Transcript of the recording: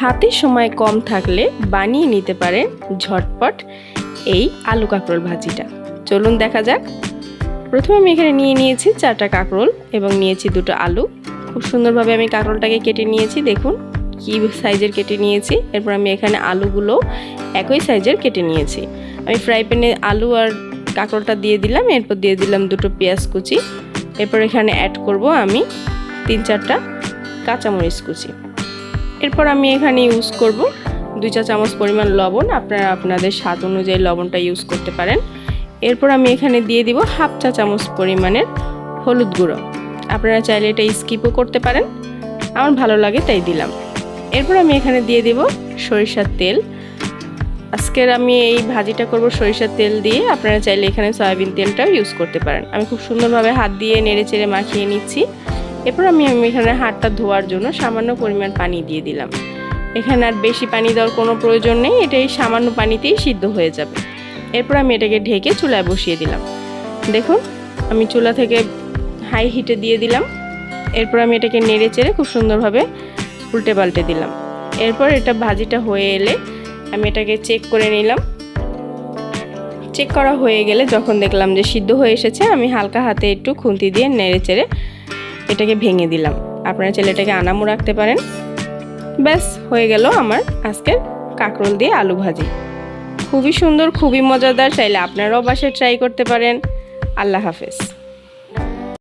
হাতে সময় কম থাকলে বানিয়ে নিতে পারেন ঝটপট এই আলু কাঁকরোল ভাজিটা। চলুন দেখা যাক। প্রথমে আমি এখানে নিয়ে নিয়েছি চারটা কাঁকরোল এবং নিয়েছি দুটো আলু। খুব সুন্দরভাবে আমি কাঁকরোলটাকে কেটে নিয়েছি, দেখুন কি সাইজের কেটে নিয়েছি। এরপর আমি এখানে আলুগুলো একই সাইজের কেটে নিয়েছি। আমি ফ্রাই প্যানে আলু আর কাঁকরোলটা দিয়ে দিলাম, এরপর দিয়ে দিলাম দুটো পেঁয়াজ কুচি। এরপর এখানে অ্যাড করব আমি তিন চারটা কাঁচামরিচ কুচি। এরপর আমি এখানে ইউজ করব দুই চা চামচ পরিমাণ লবণ। আপনারা আপনাদের স্বাদ অনুযায়ী লবণটা ইউজ করতে পারেন। এরপর আমি এখানে দিয়ে দিব হাফ চা চামচ পরিমাণের হলুদ গুঁড়ো। আপনারা চাইলে এটা স্কিপও করতে পারেন। আমার ভালো লাগে তাই দিলাম। এরপর আমি এখানে দিয়ে দিব সরিষার তেল। আজকের আমি এই ভাজিটা করব সরিষার তেল দিয়ে। আপনারা চাইলে এখানে সয়াবিন তেলটাও ইউজ করতে পারেন। আমি খুব সুন্দরভাবে হাত দিয়ে নেড়ে চেড়ে মাখিয়ে নিচ্ছি। এরপর আমি এখানে হাতটা ধোয়ার জন্য সামান্য পরিমাণ পানি দিয়ে দিলাম। এখানে আর বেশি পানি দেওয়ার কোনো প্রয়োজন নেই এটা এই সামান্য পানিতেই সিদ্ধ হয়ে যাবে। এরপর আমি এটাকে ঢেকে চুলায় বসিয়ে দিলাম। দেখুন, আমি চুলা থেকে হাই হিটে দিয়ে দিলাম। এরপর আমি এটাকে নেড়ে চেড়ে খুব সুন্দরভাবে উল্টে পাল্টে দিলাম। এরপর এটা ভাজিটা হয়ে এলে আমি এটাকে চেক করে নিলাম। চেক করা হয়ে গেলে যখন দেখলাম যে সিদ্ধ হয়ে এসেছে, আমি হালকা হাতে একটু খুন্তি দিয়ে নেড়ে চেড়ে এটাকে ভেঙে দিলাম। আপনারা চাইলে এটাকে আনামও রাখতে পারেন। ব্যাস, হয়ে গেল আমার আজকের কাঁকরোল দিয়ে আলু ভাজি। খুবই সুন্দর, খুবই মজাদার, চাইলে আপনারাও বাসায় ট্রাই করতে পারেন। আল্লাহ হাফেজ।